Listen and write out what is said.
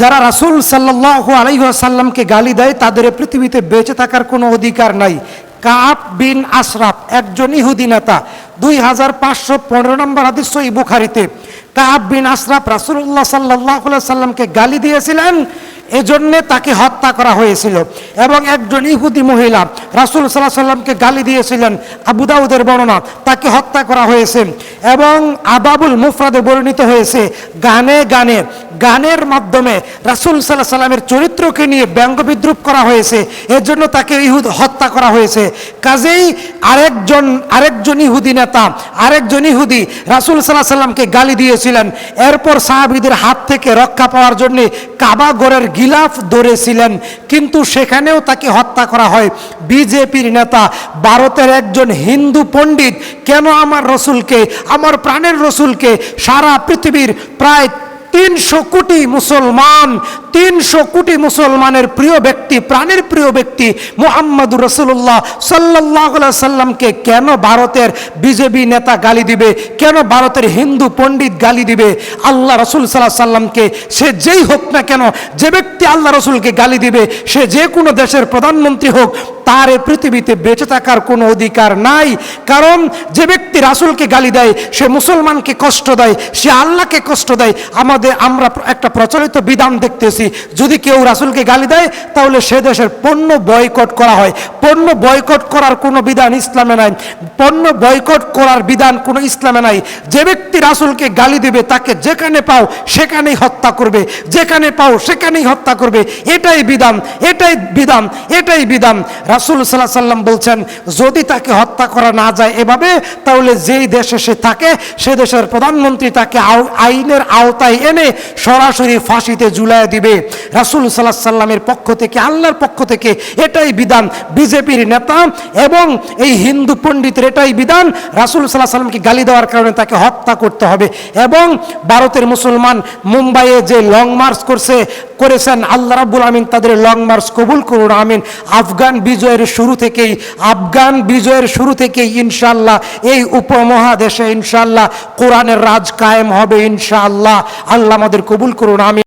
যারা রাসুল সাল্লাহ আলাইহি সাল্লামকে গালি দেয়, তাদের পৃথিবীতে বেঁচে থাকার কোনো অধিকার নাই। কাপ বিন আশরাফ একজন ইহুদি নেতা, দুই হাজার পাঁচশো পনেরো নম্বর হাদিস ইবুখারিতে বুখারিতে। কাব বিন আশরাফ রাসুল্লাহ সাল্লাহ সাল্লামকে গালি দিয়েছিলেন এজন্যে তাকে হত্যা করা হয়েছিল। এবং একজন ইহুদি মহিলা রাসূল সাল্লাহ সাল্লামকে গালি দিয়েছিলেন, আবু দাউদের বর্ণনা, তাকে হত্যা করা হয়েছে এবং আবাবুল মুফরাদে বর্ণিত হয়েছে, গানে গানে, গানের মাধ্যমে রাসূল সাল্লাহ সাল্লামের চরিত্রকে নিয়ে ব্যঙ্গ বিদ্রুপ করা হয়েছে এর জন্য তাকে ইহুদ হত্যা করা হয়েছে। কাজেই আরেকজন আরেকজন ইহুদি নেতা, আরেকজন ইহুদি রাসূল সাল্লাহ সাল্লামকে গালি দিয়েছিলেন। এরপর সাহাবিদের হাত থেকে রক্ষা পাওয়ার জন্যে কাবা গড়ের গিলাফ ধরেছিলেন, কিন্তু সেখানেও তাকে হত্যা করা হয়। বিজেপির নেতা, ভারতের একজন হিন্দু পণ্ডিত, কেন আমার রসুলকে, আমার প্রাণের রসুলকে সারা পৃথিবীর প্রায় তিনশো কোটি মুসলমান, তিনশো কোটি মুসলমানের প্রিয় ব্যক্তি, প্রাণের প্রিয় ব্যক্তি মোহাম্মদুর রসুল্লাহ সাল্লাহ সাল্লামকে কেন ভারতের বিজেপি নেতা গালি দিবে? কেন ভারতের হিন্দু পণ্ডিত গালি দিবে? আল্লাহ রসুল সাল্লাহ সাল্লামকে সে যেই হোক না কেন, যে ব্যক্তি আল্লাহ রসুলকে গালি দিবে, সে যে কোনো দেশের প্রধানমন্ত্রী হোক, তার এ পৃথিবীতে বেঁচে থাকার কোনো অধিকার নাই। কারণ যে ব্যক্তি রাসুলকে গালি দেয়, সে মুসলমানকে কষ্ট দেয়, সে আল্লাহকে কষ্ট দেয়, আমাদের আমরা একটা প্রচলিত বিধান দেখতেছি। যদি কেউ রাসুলকে গালি দেয়, তাহলে সে দেশের পণ্য বয়কট করা হয়। পণ্য বয়কট করার কোনো বিধান ইসলামে নাই। পণ্য বয়কট করার বিধান কোনো ইসলামে নাই। যে ব্যক্তি রাসুলকে গালি দেবে, তাকে যেখানে পাও সেখানেই হত্যা করবে। যেখানে পাও সেখানেই হত্যা করবে। এটাই বিধান এটাই বিধান এটাই বিধান। রাসুল সাল্লাহ সাল্লাম বলছেন, যদি তাকে হত্যা করা না যায় এভাবে, তাহলে যেই দেশে সে থাকে, সে দেশের প্রধানমন্ত্রী তাকে আইনের আওতায় এনে সরাসরি ফাঁসিতে ঝুলায় দিবে। রাসুল সাল্লাহ সাল্লামের পক্ষ থেকে, আল্লাহর পক্ষ থেকে এটাই বিধান বিজেপির নেতা এবং এই হিন্দু পণ্ডিতের এটাই বিধান। রাসুল সাল্লাহ সাল্লামকে গালি দেওয়ার কারণে তাকে হত্যা করতে হবে এবং ভারতের মুসলমান মুম্বাইয়ে যে লং মার্চ করছে করেছেন। আল্লাহ রাবুল আমিন তাদের লং মার্চ কবুল করুন, আমিন। আফগান বিজয়ের শুরু থেকেই, আফগান বিজয়ের শুরু থেকেই ইনশাল্লাহ এই উপমহাদেশে ইনশাল্লাহ কোরআনের রাজ কায়েম হবে ইনশাল্লাহ আল্লাহ আমাদের কবুল করুন, আমিন।